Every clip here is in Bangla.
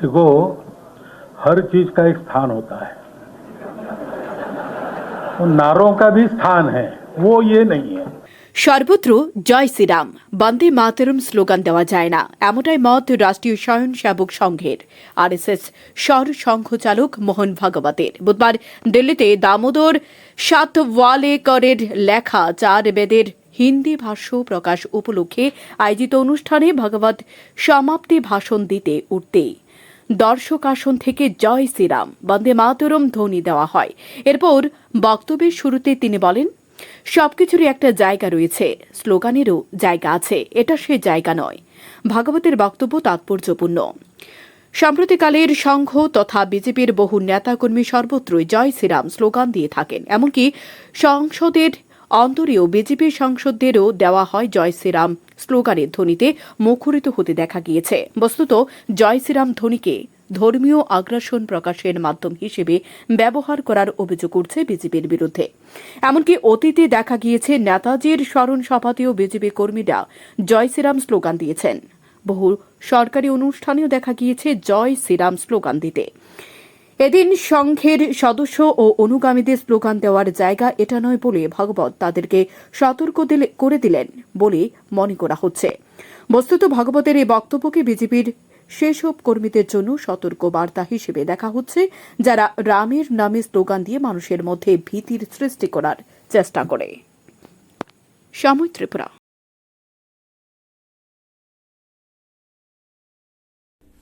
देखो हर चीज का एक स्थान होता है तो नारों का भी स्थान है वो ये नहीं है সর্বত্র জয় শ্রীরাম বন্দে মাতরম স্লোগান দেওয়া যায় না এমনটাই মত রাষ্ট্রীয় স্বয়ংসেবক সংঘের আরএসএস স্বর সংঘচালক মোহন ভাগবতের বুধবার দিল্লিতে দামোদর সাতওয়ালেকরের লেখা চার বেদের হিন্দি ভাষ্য প্রকাশ উপলক্ষে আয়োজিত অনুষ্ঠানে ভগবত সমাপ্তি ভাষণ দিতে উঠতেই দর্শক আসন থেকে জয় শ্রীরাম। বন্দে মাতরম, ধ্বনি দেওয়া হয়। এরপর বক্তব্যের শুরুতে তিনি বলেন, সবকিছুরই একটা জায়গা রয়েছে। স্লোগানেরও জায়গা আছে। এটা সে জায়গা নয়। ভাগবতের বক্তব্য তাৎপর্যপূর্ণ। সাম্প্রতিককালের সংঘ তথা বিজেপির বহু নেতাকর্মী সর্বত্রই জয় শ্রীরাম স্লোগান দিয়ে থাকেন। এমনকি সংসদের অন্তরেও বিজেপি সাংসদদেরও দেওয়া হয় জয় শ্রীরাম। স্লোগানের ধ্বনিতে মুখরিত হতে দেখা গিয়েছে। বস্তুত, জয় শ্রীরাম ধ্বনিকে ধর্মীয় আগ্রাসন প্রকাশের মাধ্যম হিসেবে ব্যবহার করার অভিযোগ উঠছে বিজেপির বিরুদ্ধে। এমনকি অতীতে দেখা গিয়েছে নেতাজির স্মরণ সভাতেও বিজেপি কর্মীরা জয় শ্রীরাম স্লোগান দিয়েছেন। বহু সরকারি অনুষ্ঠানেও দেখা গিয়েছে জয় শ্রীরাম স্লোগান দিতে। এদিন সংঘের সদস্য ও অনুগামীদের স্লোগান দেওয়ার জায়গা এটা নয় বলে ভগবত তাদেরকে সতর্ক করে দিলেন বলে মনে করা হচ্ছে। বস্তুত ভগবতের এই বক্তব্যকে বিজেপির সেসব কর্মীদের জন্য সতর্ক বার্তা হিসেবে দেখা হচ্ছে, যারা রামের নামে স্লোগান দিয়ে মানুষের মধ্যে ভীতির সৃষ্টি করার চেষ্টা করে। সময় Tripura.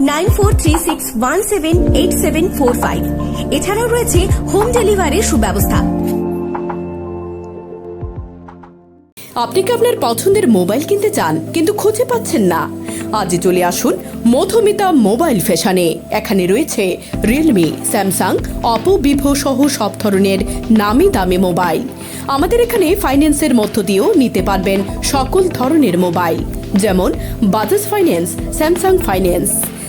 nine four three six one seven eight seven four five. এছাড়াও রয়েছে হোম ডেলিভারির সুব্যবস্থা। আপনি কি আপনার পছন্দের মোবাইল কিনতে চান, কিন্তু খুঁজে পাচ্ছেন না। আজই চলে আসুন মধুমিতা মোবাইল ফ্যাশনে। এখানে রয়েছে রিয়েলমি স্যামসাং অপো ভিভো সহ সব ধরনের নামি দামি মোবাইল। আমাদের এখানে ফাইন্যান্সের মধ্য দিয়েও নিতে পারবেন সকল ধরনের মোবাইল, যেমন বাজাজ ফাইন্যান্স স্যামসাং ফাইন্যান্স